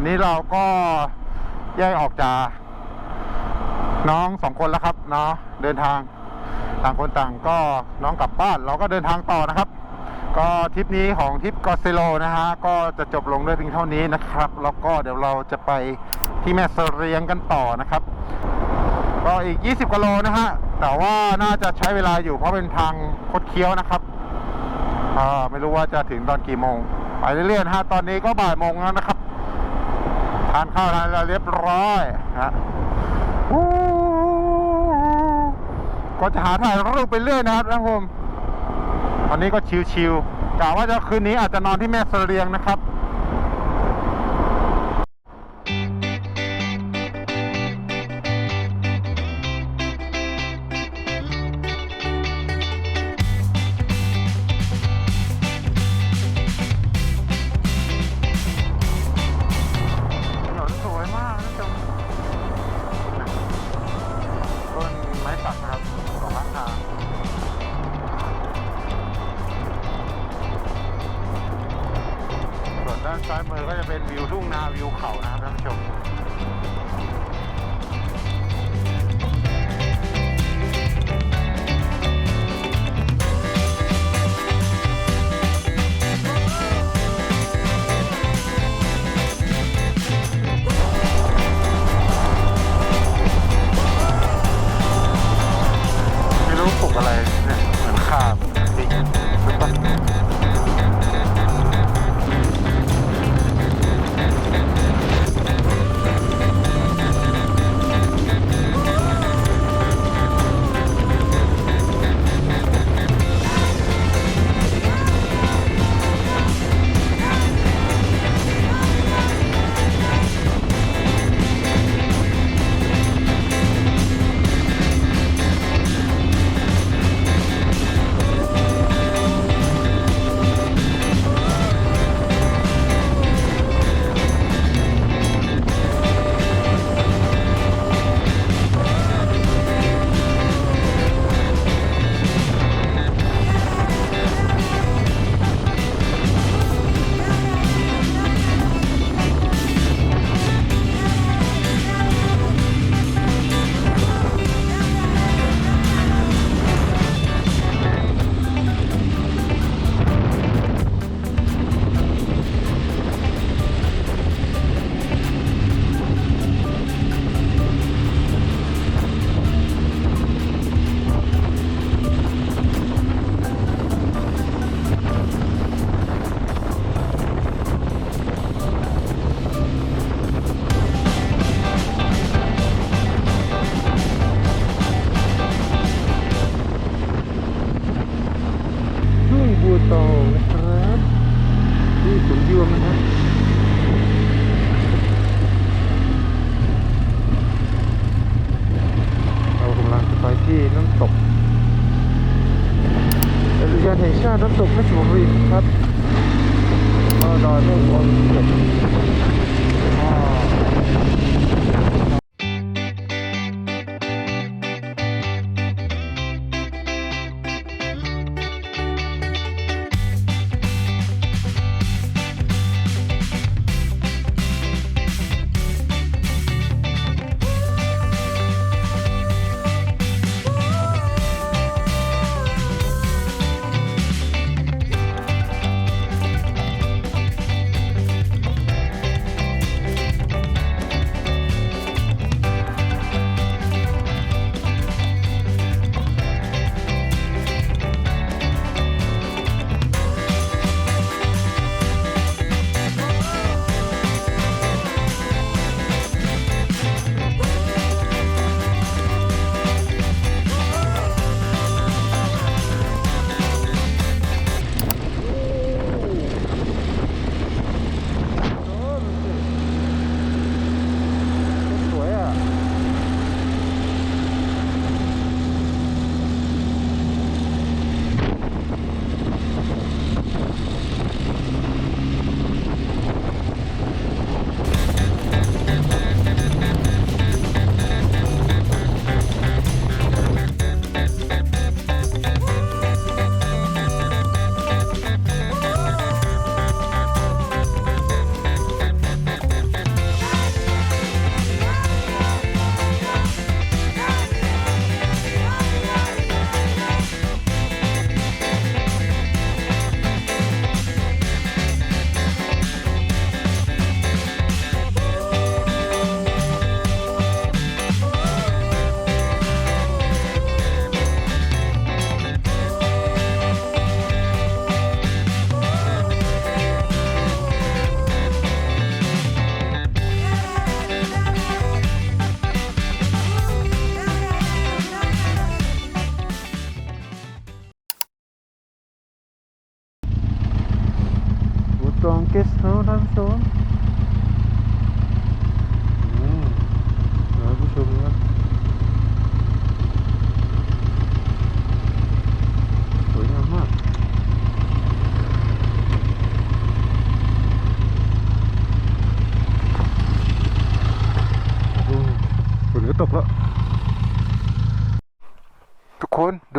อนนี้เราก็แยกออกจากน้องสองคนแล้วครับเนาะเดินทางต่างคนต่างก็น้องกลับบ้านเราก็เดินทางต่อนะครับ ก็ทริปนี้ของทริปกอเซโลนะฮะก็จะจบลงด้วยเพียงเท่านี้นะครับแล้วก็เดี๋ยวเราจะไปที่แม่เสรียงกันต่อนะครับ ก็อีก 20กิโลนะฮะแต่ว่าน่าจะใช้เวลาอยู่เพราะเป็นทางคดเคี้ยวนะครับอ่าไม่รู้ว่าจะถึงตอนกี่โมง ไปเรื่อยๆนะฮะตอนนี้ก็บ่ายโมงแล้วนะครับ ทานข้าวทานแล้วเรียบร้อยนะฮะก็จะหาถ่ายรูปไปเรื่อยนะครับท่านผู้ชมวันนี้ก็ชิวๆกะว่าจะคืนนี้อาจจะนอนที่แม่เสรียงนะครับ วยมากท่านผู้ชมต้นไม้สักนะครับของข้างทางส่วนด้านซ้ายมือก็จะเป็นวิวทุ่งนาวิวเขานะครับ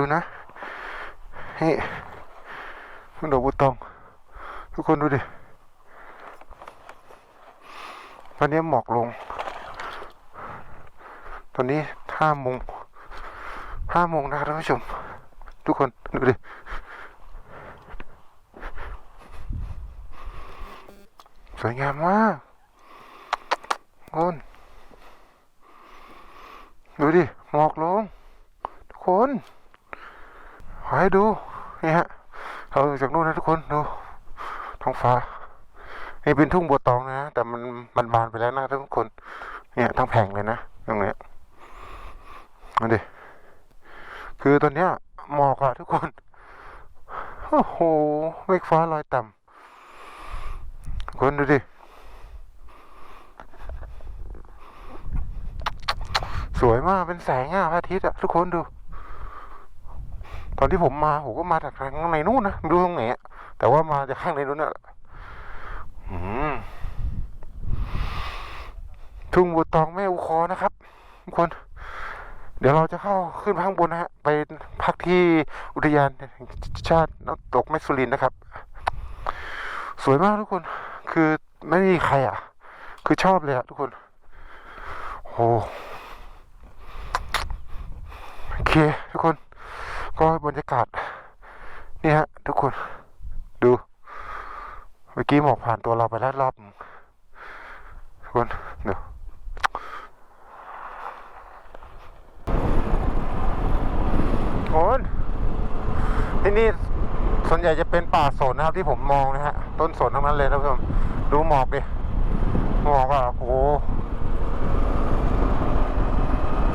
นดูนะเฮ้มันดอกบัวตอง ทุกคนดูดิตอนนี้หมอกลง ตอนนี้ห้าโมงห้าโมงนะครับท่านผู้ชม ทุกคนดูดิสวยงามมากทุกคนดูดิ หมอกลง ทุกคน ให้ดูนี่ฮะเราจากนู้นนะทุกคนดูท้องฟ้านี่เป็นทุ่งบัวตองนะ แต่มันมันบานไปแล้วนะทุกคน เนี่ยทั้งแผงเลยนะตรงเนี้ยมาดิคือตอนเนี้ยหมอกอะทุกคนโอ้โหเมฆฟ้าลอยต่ำคนดูดิสวยมากเป็นแสงอะพระอาทิตย์อะทุกคนดู ตอนที่ผมมาผมก็มาจากทางในนู้นนะไม่รู้ตรงไหนแต่ว่ามาจากข้างในนู้นน่ะทุ่งบัวตองแม่อุคอนะครับทุกคน เดี๋ยวเราจะเข้าขึ้นข้างบนนะฮะไปพักที่อุทยานชาติน้ำตกแม่สุรินนะครับ สวยมากทุกคน คือไม่มีใครอะ คือชอบเลยอะทุกคนโอ้โอเคทุกคน ก็บรรยากาศนี่ฮะ ทุกคนดู เมื่อกี้หมอกผ่านตัวเราไปแล้วรอบทุกคนดูโอนที่นี่ส่วนใหญ่จะเป็นป่าสนนะครับที่ผมมองนะฮะ ต้นสนทั้งนั้นเลยนะท่านผู้ชมดูหมอกดิหมอกอะโอ้โห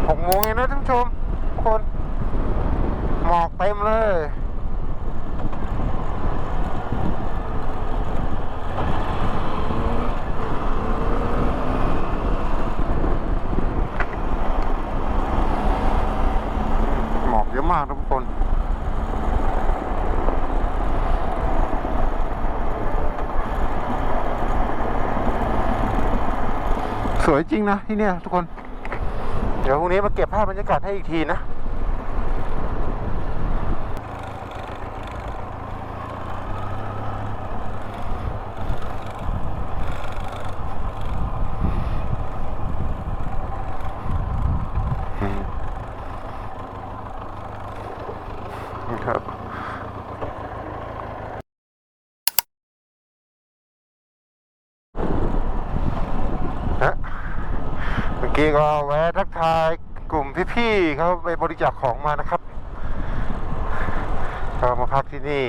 หกโมงเองนะท่านผู้ชมทุกคน หมอกเต็มเลยหมอกเยอะมากทุกคนสวยจริงนะที่เนี่ยทุกคน เดี๋ยวพรุ่งนี้มาเก็บภาพบรรยากาศให้อีกทีนะ ครับ ฮะเมื่อ ก็แวะทักทายกลุ่มพี่ๆเขาไปบริจาคของมานะครับก็มาพักที่นี่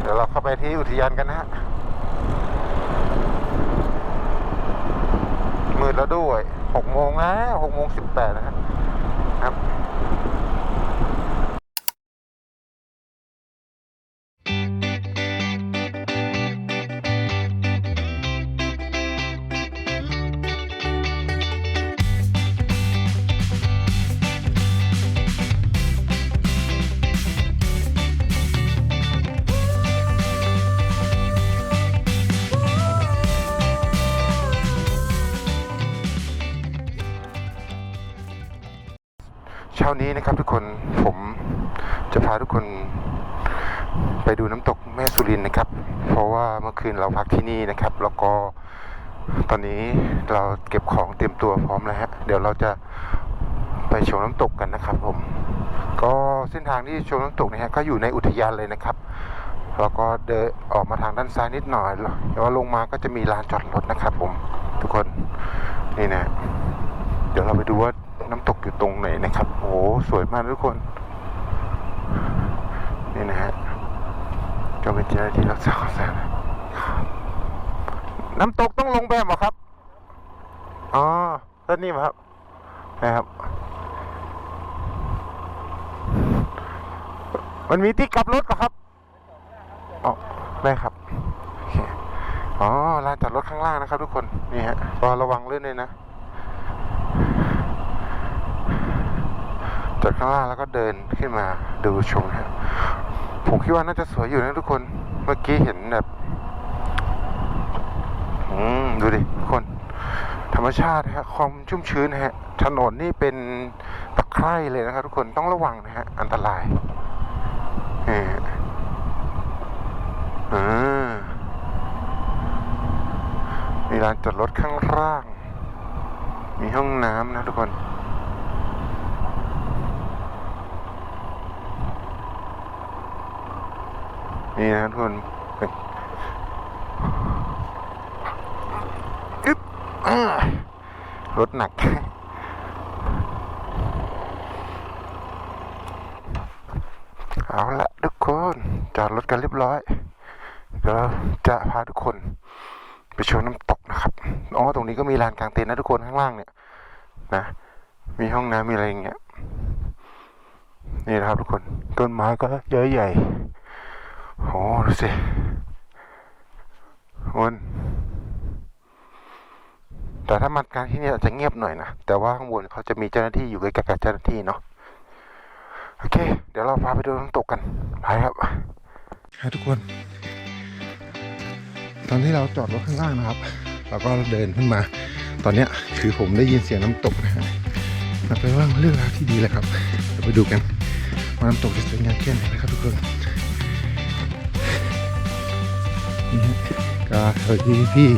เดี๋ยวเราเข้าไปที่อุทยานกันนะฮะมืดแล้วด้วยหกโมงแล้วหกโมงสิบแปดนะฮะ ช้านี้นะครับทุกคนผมจะพาทุกคนไปดูน้ำตกแม่สุรินนะครับ เพราะว่าเมื่อคืนเราพักที่นี่นะครับ แล้วก็ตอนนี้เราเก็บของเตรียมตัวพร้อมแล้วฮะเดี๋ยวเราจะไปชมน้ำตกกันนะครับ ผม ก็เส้นทางที่ชมน้ำตกนี่ยฮะก็อยู่ในอุทยานเลยนะครับแล้วก็เดินออกมาทางด้านซ้ายนิดหน่อยแล้วลงมาก็จะมีลานจอดรถนะครับ ผม ทุกคนนี่นะเดี๋ยวเราไปดูว่า น้ำตกอยู่ตรงไหนนะครับ โอ้โหสวยมากทุกคน นี่นะฮะก็เป็นเจ้าหน้าที่รักษาความสะอาดน้ำตกต้องลงแบบเหรอครับ อ๋อแล้วนี่เหรอครับ นะครับ มันมีที่กลับรถก่อครับ อ๋อ ได้ครับ อ๋อลานจอดรถข้างล่างนะครับทุกคน นี่ฮะก็ระวังลื่นเลยนะ จอดข้างล่างแล้วก็เดินขึ้นมาดูชมนะครับผมคิดว่าน่าจะสวยอยู่นะทุกคน เมื่อกี้เห็นแบบอืมดูดิทุกคน ธรรมชาติฮะความชุ่มชื้นฮะ ถนนนี่เป็นตะไคร่เลยนะครับทุกคนต้องระวังนะฮะ อันตรายนี่อ่ามีลานจอดรถข้างล่าง มีห้องน้ำนะทุกคน นี่นะทุกคนอึ๊บรถหนักเอาละทุกคนจอดรถกันเรียบร้อย เดี๋ยวเราจะพาทุกคน ไปชมน้ำตกนะครับอ๋อตรงนี้ก็มีลานกลางเต็นท์นะทุกคนข้างล่างเนี่ย นะ มีห้องน้ำมีอะไรอย่างเงี้ยนี่นะครับทุกคน ต้นไม้ก็เยอะใหญ่ ดูสิคนแต่ถ้ามันการที่นี่อาจจะเงียบหน่อยนะ แต่ว่าข้างบนเขาจะมีเจ้าหน้าที่อยู่ใกล้ๆกับเจ้าหน้าที่เนาะ โอเค เดี๋ยวเราพาไปดูน้ำตกกัน ไปครับทุกคน ตอนที่เราจอดรถข้างล่างนะครับ เราก็เดินขึ้นมา ตอนเนี้ยคือผมได้ยินเสียงน้ำตกนะฮะมันเป็นว่าเรื่องราวที่ดีเลยครับเราไปดูกันว่าน้ำตกจะสวยงามแค่ไหนนะครับทุกคน ก็สวัสดีพี่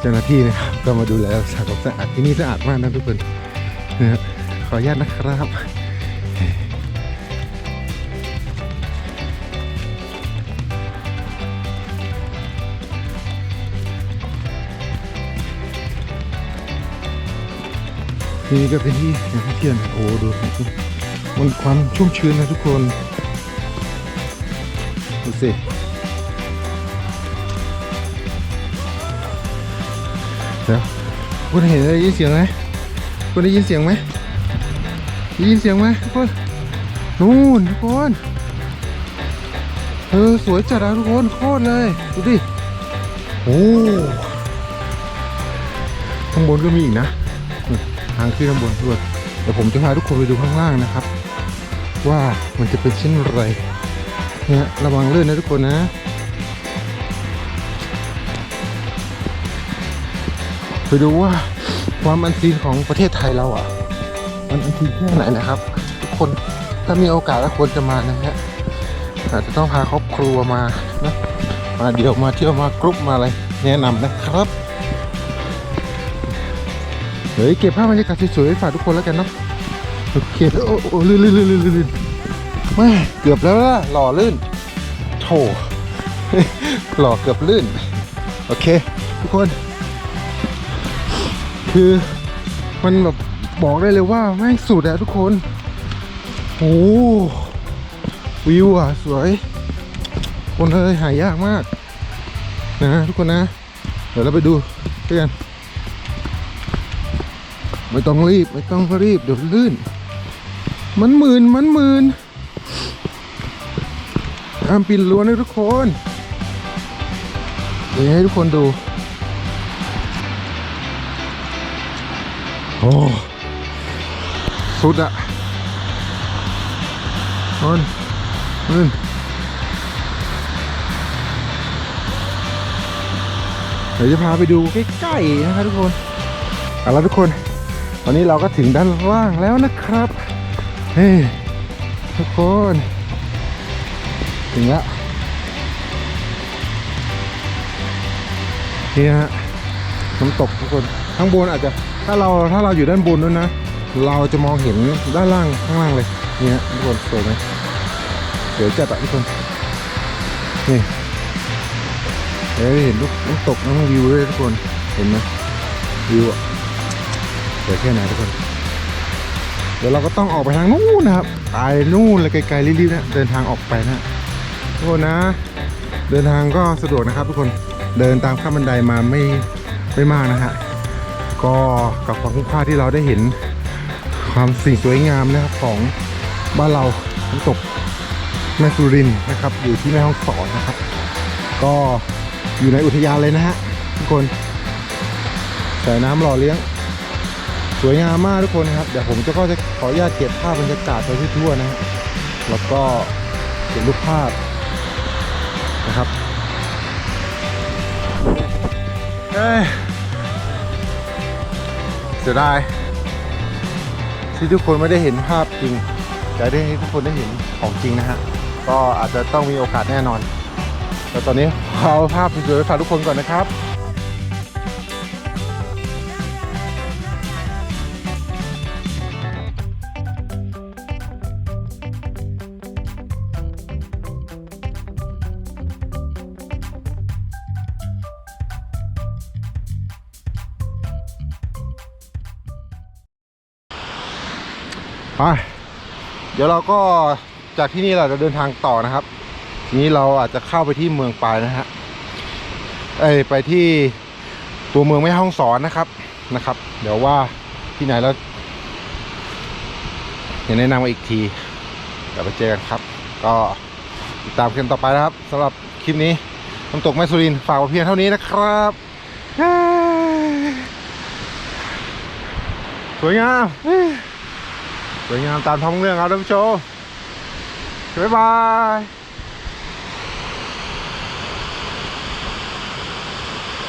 เจ้าหน้าที่นะครับก็มาดูแลรักษาความสะอาดที่นี่สะอาดมากนะทุกคนนะฮะขออนุญาตนะครับทีนี่ก็เป็นที่อย่งที่เทียนโอ้ดูมันความชุ่มชื้นนะทุกคนดูสิ คุณเห็นได้ยินเสียงไหมคุณได้ยินเสียงไหมได้ยินเสียงไหมทุกคนนู่นทุกคนเออสวยจัดอะทุกคนโคตรเลยดูดิโอ้ข้างบนก็มีอีกนะทางขึ้นข้างบนด้วยเดี๋ยวผมจะพาทุกคนไปดูข้างล่างนะครับ ว่ามันจะเป็นเช่นไรเนี่ยระวังเลื่อนนะทุกคนนะ ไปดูว่าความอันซีนของประเทศไทยเราอะ มันอันซีนแค่ไหนนะครับ ทุกคนถ้ามีโอกาสแล้วควรจะมานะฮะอาจจะต้องพาครอบครัวมานะมาเดี่ยวมาเที่ยวมากรุ๊ปมาอะไรแนะนำนะครับเฮ้ยเก็บภาพบรรยากาศสวยๆให้ฝากทุกคนแล้วกันเนาะโอเคโอ้โอ้ลื่นลื่นลื่นลื่นลื่นแม่เกือบแล้วล่ะหล่อลื่นโถหล่อเกือบลื่น โอเค ทุกคน คือมันแบบบอกได้เลยว่าแม่งสุดอะทุกคน โอ้วิวอะสวยคนเลยหายากมากนะทุกคนนะ เดี๋ยวเราไปดูด้วยกันไม่ต้องรีบไม่ต้องรีบเดี๋ยวลื่น มันหมื่นมันหมื่นห้ามปีนรั้วนะทุกคนเดี๋ยวให้ทุกคนดู โอ้สุดอะนนนเดี๋ยวจะพาไปดูใกล้ๆนะครับทุกคนเอาละทุกคน ตอนนี้เราก็ถึงด้านล่างแล้วนะครับ เฮ้ทุกคน ถึงแล้วนี่ฮะน้ำตกทุกคน ข้างบนอาจจะ ถ้าเราถ้าเราอยู่ด้านบนด้วยนะ เราจะมองเห็นด้านล่างข้างล่างเลยนี่ฮะทุกคนสวยไหมสวยจัดอะทุกคนนี่เดี๋ยวเห็นลูกน้ำตกน้ำวิวด้วยทุกคนเห็นไหมวิวอะสวยแค่ไหนทุกคน เดี๋ยวเราก็ต้องออกไปทางนู้นนะครับไปนู่นเลยไกลๆรีบๆนะเดินทางออกไปนะทุกคนนะ เดินทางก็สะดวกนะครับทุกคนเดินตามขั้นบันไดมาไม่ไม่มากนะฮะ ก็กับความคุ้มค่าที่เราได้เห็นความสิ่งสวยงามนะครับของบ้านเราน้ำตกแม่สุรินนะครับ อยู่ที่แม่ฮ่องสอนนะครับ ก็อยู่ในอุทยานเลยนะฮะทุกคนสายน้ำหล่อเลี้ยง สวยงามมากทุกคนนะครับเดี๋ยวผมจะก็จะขออนุญาตเก็บภาพบรรยากาศไปทั่วๆนะฮะแล้วก็เก็บรูปภาพนะครับเอ้ สียดายที่ทุกคนไม่ได้เห็นภาพจริงอยากได้ให้ทุกคนได้เห็นของจริงนะฮะ ก็อาจจะต้องมีโอกาสแน่นอน แต่ตอนนี้เอาภาพสวยๆไปฝากทุกคนก่อนนะครับ ดี๋ยวเราก็จากที่นี่เราจะเดินทางต่อนะครับ ทีนี้เราอาจจะเข้าไปที่เมืองปลายนะฮะเอ้ไปที่ตัวเมืองแม่ฮ่องสอนนะครับนะครับ เดี๋ยวว่าที่ไหนแล้วเดี๋ยวแนะนำมาอีกทีเดี๋ยวไปเจอกันครับ ก็ติดตามกันต่อไปนะครับสำหรับคลิปนี้น้ำตกแม่สุรินฝากไว้เพียงเท่านี้นะครับ สวยงาม เฮ้ยสวยงาม